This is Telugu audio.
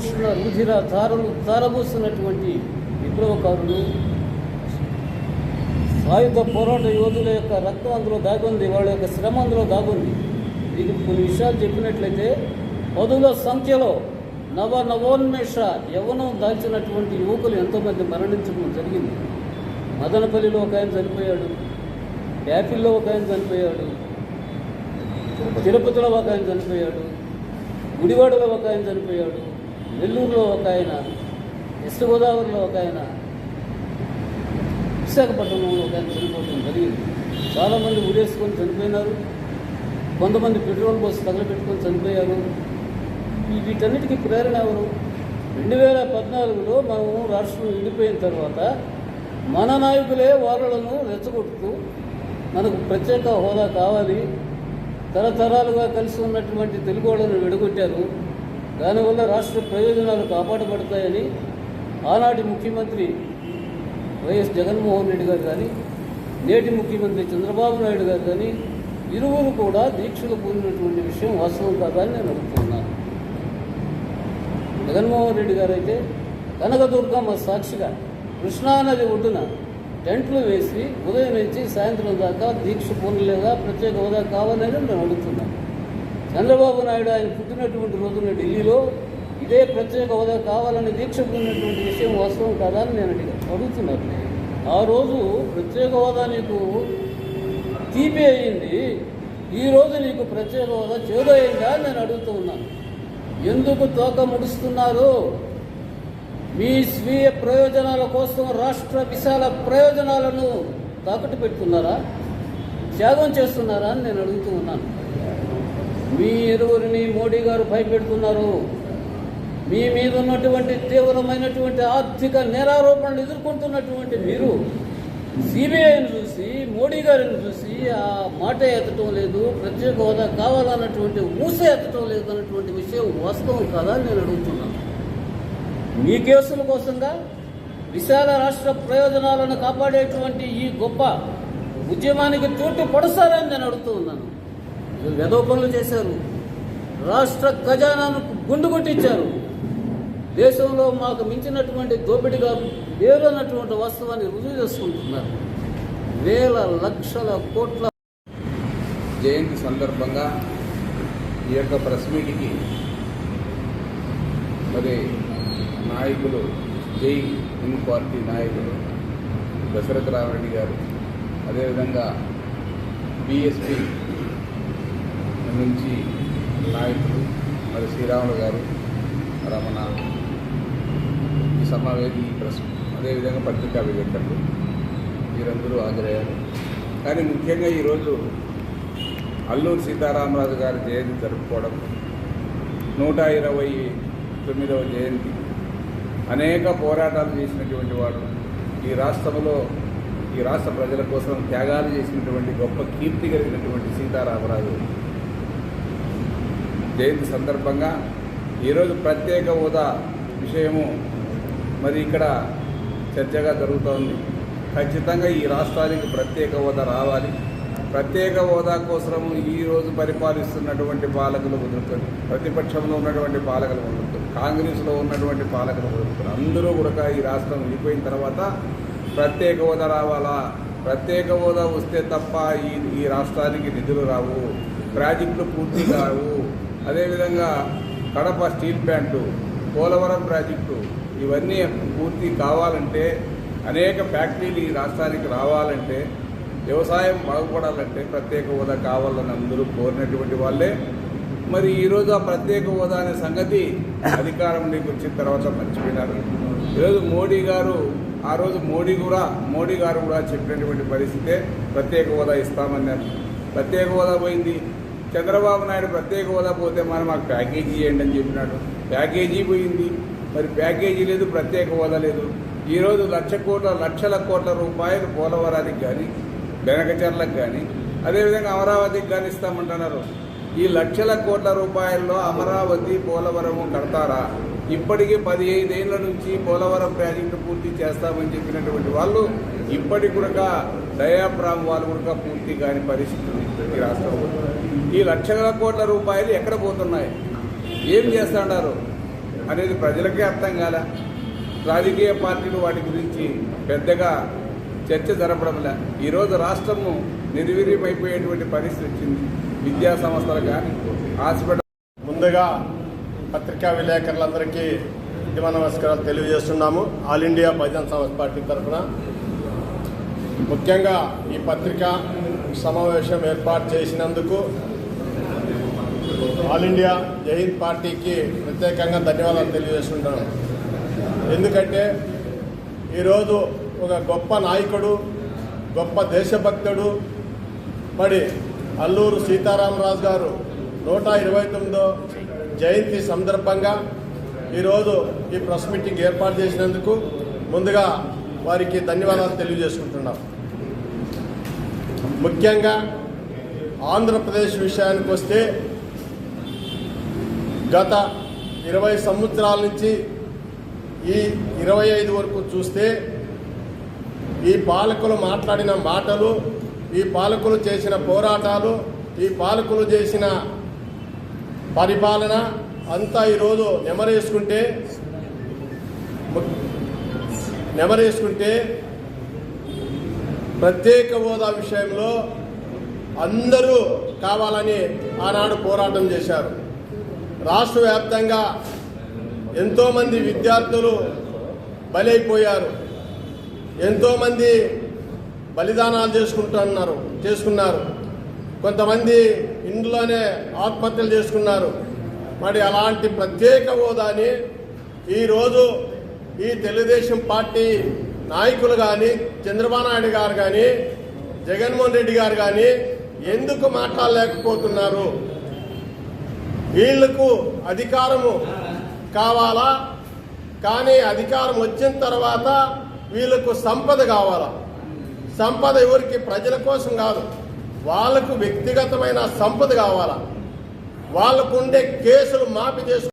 ఉష్ణ రుధిర ధారలు ధారబూస్తున్నటువంటి విప్లవకారులు సాయుధ పోరాట యోధుల యొక్క రక్తం అందులో దాగుంది వాళ్ళ యొక్క శ్రమ అందులో దాగుంది. మీకు కొన్ని విషయాలు చెప్పినట్లయితే పదుల సంఖ్యలో నవ నవోన్మేష యవనం దాల్చినటువంటి యువకులు ఎంతోమంది మరణించడం జరిగింది. మదనపల్లిలో ఒక ఆయన చనిపోయాడు యాపిల్లో ఒక ఆయన చనిపోయాడు తిరుపతిలో ఒక ఆయన చనిపోయాడు గుడివాడలో ఒక ఆయన చనిపోయాడు. నెల్లూరులో ఒక ఆయన వెస్ట్ గోదావరిలో ఒక ఆయన విశాఖపట్నంలో ఒక ఆయన చనిపోవడం జరిగింది. చాలామంది ఉరేసుకొని చనిపోయినారు. కొంతమంది పెట్రోల్ బస్సు తగలబెట్టుకొని చనిపోయారు. వీటన్నిటికీ ప్రేరణ ఎవరు? రెండు వేల పద్నాలుగులో మనము రాష్ట్రం విడిపోయిన తర్వాత మన నాయకులే వారులను రెచ్చగొడుతూ మనకు ప్రత్యేక హోదా కావాలి. తరతరాలుగా కలిసి ఉన్నటువంటి తెలుగు వాళ్ళను విడగొట్టారు. దానివల్ల రాష్ట్ర ప్రయోజనాలు కాపాడబడతాయని ఆనాటి ముఖ్యమంత్రి వైఎస్ జగన్మోహన్ రెడ్డి గారు కానీ నేటి ముఖ్యమంత్రి చంద్రబాబు నాయుడు గారు కానీ ఇరువురు కూడా దీక్షలు పూనినటువంటి విషయం వాస్తవం కాదని నేను అనుకుంటున్నాను జగన్మోహన్ రెడ్డి గారు అయితే కనకదుర్గమ్మ సాక్షిగా కృష్ణానది ఒడ్డున టెంట్లు వేసి ఉదయం నుంచి సాయంత్రం దాకా దీక్ష పొందలేదా ప్రత్యేక హోదా కావాలని నేను అడుగుతున్నాను చంద్రబాబు నాయుడు ఆయన పుట్టినటువంటి రోజున ఢిల్లీలో ఇదే ప్రత్యేక హోదా కావాలని దీక్ష ఉన్నటువంటి విషయం వాస్తవం కాదా అని నేను అడుగుతున్నాను ఆ రోజు ప్రత్యేక హోదా నీకు తీపి అయింది. ఈరోజు నీకు ప్రత్యేక హోదా చేదు అయిందా అని నేను అడుగుతూ ఉన్నాను. ఎందుకు తోక ముడుస్తున్నారు? మీ స్వీయ ప్రయోజనాల కోసం రాష్ట్ర విశాల ప్రయోజనాలను తాకట్టు పెడుతున్నారా? త్యాగం చేస్తున్నారా అని నేను అడుగుతూ ఉన్నాను. మీ ఇరువురిని మోడీ గారు భయపెడుతున్నారు? మీ మీద ఉన్నటువంటి తీవ్రమైనటువంటి ఆర్థిక నేరారోపణలు ఎదుర్కొంటున్నటువంటి మీరు సిబిఐని చూసి మోడీ గారిని చూసి ఆ మాట ఎత్తటం లేదు ప్రత్యేక హోదా కావాలన్నటువంటి ఊసే ఎత్తటం లేదు అన్నటువంటి విషయం వాస్తవం కదా అని నేను అడుగుతున్నాను. మీ కేసుల కోసంగా విశాల రాష్ట్ర ప్రయోజనాలను కాపాడేటువంటి ఈ గొప్ప ఉద్యమానికి తోటి పడుస్తారని నేను అడుగుతూ ఉన్నాను. వీళ్ళు పనులు చేశారు. రాష్ట్ర ఖజానాను గుండు కొట్టించారు. దేశంలో మాకు మించినటువంటి దోపిడిగా వేరన్నటువంటి వాస్తవాన్ని రుజువు చేసుకుంటున్నారు. వేల లక్షల కోట్ల జయంతి సందర్భంగా ఈ యొక్క ప్రెస్ మీట్కి మరి నాయకులు జై హింద్ పార్టీ నాయకులు దశరథ రామరెడ్డి గారు అదేవిధంగా బిఎస్పి నుంచి నాయకులు మరి శ్రీరాములు గారు రమణ ఈ సమావేశం ఈ ప్రెస్ అదేవిధంగా పత్రికా విలేకరులు వీరందరూ హాజరయ్యారు. కానీ ముఖ్యంగా ఈరోజు అల్లూరు సీతారామరాజు గారి జయంతి జరుపుకోవడం నూట ఇరవై తొమ్మిదవ జయంతి అనేక పోరాటాలు చేసినటువంటి వాడు ఈ రాష్ట్రంలో ఈ రాష్ట్ర ప్రజల కోసం త్యాగాలు చేసినటువంటి గొప్ప కీర్తి కలిగినటువంటి సీతారామరాజు. జయంతి సందర్భంగా ఈరోజు ప్రత్యేక హోదా విషయము మరి ఇక్కడ చర్చగా జరుగుతోంది. ఖచ్చితంగా ఈ రాష్ట్రానికి ప్రత్యేక హోదా రావాలి. ప్రత్యేక హోదా కోసం ఈరోజు పరిపాలిస్తున్నటువంటి పాలకులు వదులుతారు ప్రతిపక్షంలో ఉన్నటువంటి పాలకులు వదులుతారు కాంగ్రెస్లో ఉన్నటువంటి పాలకులు వదులుతారు అందరూ కూడా ఈ రాష్ట్రం వెళ్ళిపోయిన తర్వాత ప్రత్యేక హోదా రావాలా? ప్రత్యేక హోదా వస్తే తప్ప ఈ ఈ రాష్ట్రానికి నిధులు రావు. ప్రాజెక్టులు పూర్తి కావు. అదేవిధంగా Kadapa steel plant Polavaram project ఇవన్నీ పూర్తి కావాలంటే అనేక ఫ్యాక్టరీలు ఈ రాష్ట్రానికి రావాలంటే వ్యవసాయం బాగుపడాలంటే ప్రత్యేక హోదా కావాలని అందరూ కోరినటువంటి వాళ్ళే. మరి ఈరోజు ఆ ప్రత్యేక హోదా అనే సంగతి అధికారంలోకి వచ్చిన తర్వాత మర్చిపోయినారు. ఈరోజు మోడీ గారు ఆ రోజు మోడీ కూడా మోడీ గారు కూడా చెప్పినటువంటి పరిస్థితే ప్రత్యేక హోదా ఇస్తామన్నారు. ప్రత్యేక హోదా పోయింది. చంద్రబాబు నాయుడు ప్రత్యేక హోదా పోతే మనం మాకు ప్యాకేజీ చేయండి అని చెప్పినాడు. ప్యాకేజీ పోయింది. మరి ప్యాకేజీ లేదు ప్రత్యేక హోదా లేదు. ఈరోజు లక్ష కోట్ల లక్షల కోట్ల రూపాయలు పోలవరానికి కానీ బెనకచర్లకు కానీ అదేవిధంగా అమరావతికి కానీ ఇస్తామంటున్నారు. ఈ లక్షల కోట్ల రూపాయల్లో అమరావతి పోలవరము కడతారా? ఇప్పటికీ ఏళ్ళ నుంచి పోలవరం ప్రాజెక్టు పూర్తి చేస్తామని చెప్పినటువంటి వాళ్ళు ఇప్పటికి కూడా డయాఫ్రామ్ వాళ్ళు కూడా పూర్తి కాని పరిస్థితి ప్రతి ఈ రాష్ట్రంలో. ఈ లక్షల కోట్ల రూపాయలు ఎక్కడ పోతున్నాయి? ఏం చేస్తున్నారు అనేది ప్రజలకే అర్థం కాల. రాజకీయ పార్టీలు వాటి గురించి పెద్దగా చర్చ జరపడంలే ఈరోజు రాష్ట్రము నిర్వీర్యమైపోయేటువంటి పరిస్థితి వచ్చింది. విద్యా సంస్థలు కానీ హాస్పిటల్ ముందుగా పత్రికా విలేకరులందరికీ ఉద్యమ నమస్కారాలు తెలియజేస్తున్నాము. All India Bahujan Samaj party తరఫున ముఖ్యంగా ఈ పత్రిక సమావేశం ఏర్పాటు చేసినందుకు ఆల్ ఇండియా జైన్ పార్టీకి ప్రత్యేకంగా ధన్యవాదాలు తెలియజేస్తున్నాను ఎందుకంటే ఈరోజు ఒక గొప్ప నాయకుడు గొప్ప దేశభక్తుడు మరి అల్లూరు సీతారామరాజు గారు నూట ఇరవై తొమ్మిదో జయంతి సందర్భంగా ఈరోజు ఈ ప్రెస్ మీటింగ్ ఏర్పాటు చేసినందుకు ముందుగా వారికి ధన్యవాదాలు తెలియజేసుకుంటున్నాం. ముఖ్యంగా ఆంధ్రప్రదేశ్ విషయానికి వస్తే గత ఇరవై సంవత్సరాల నుంచి ఈ ఇరవై ఐదు వరకు చూస్తే ఈ పాలకులు మాట్లాడిన మాటలు ఈ పాలకులు చేసిన పోరాటాలు ఈ పాలకులు చేసిన పరిపాలన అంతా ఈరోజు నెమరేసుకుంటే నెమరేసుకుంటే ప్రత్యేక హోదా విషయంలో అందరూ కావాలని ఆనాడు పోరాటం చేశారు. రాష్ట్ర వ్యాప్తంగా ఎంతోమంది విద్యార్థులు బలైపోయారు. ఎంతోమంది బలిదానాలు చేసుకుంటున్నారు చేసుకున్నారు. కొంతమంది ఇంట్లోనే ఆత్మహత్యలు చేసుకున్నారు. మరి అలాంటి ప్రత్యేక హోదాని ఈరోజు ఈ తెలుగుదేశం పార్టీ నాయకులు కానీ చంద్రబాబు నాయుడు గారు కానీ జగన్మోహన్ రెడ్డి గారు కానీ ఎందుకు మాట్లాడలేకపోతున్నారు? వీళ్ళకు అధికారము కావాలా? కానీ అధికారం వచ్చిన తర్వాత వీళ్ళకు సంపద కావాలా? సంపద ఎవరికి? ప్రజల కోసం కాదు. వాళ్ళకు వ్యక్తిగతమైన సంపద కావాలా? వాళ్ళకు ఉండే కేసులు మాఫీ చేసుకు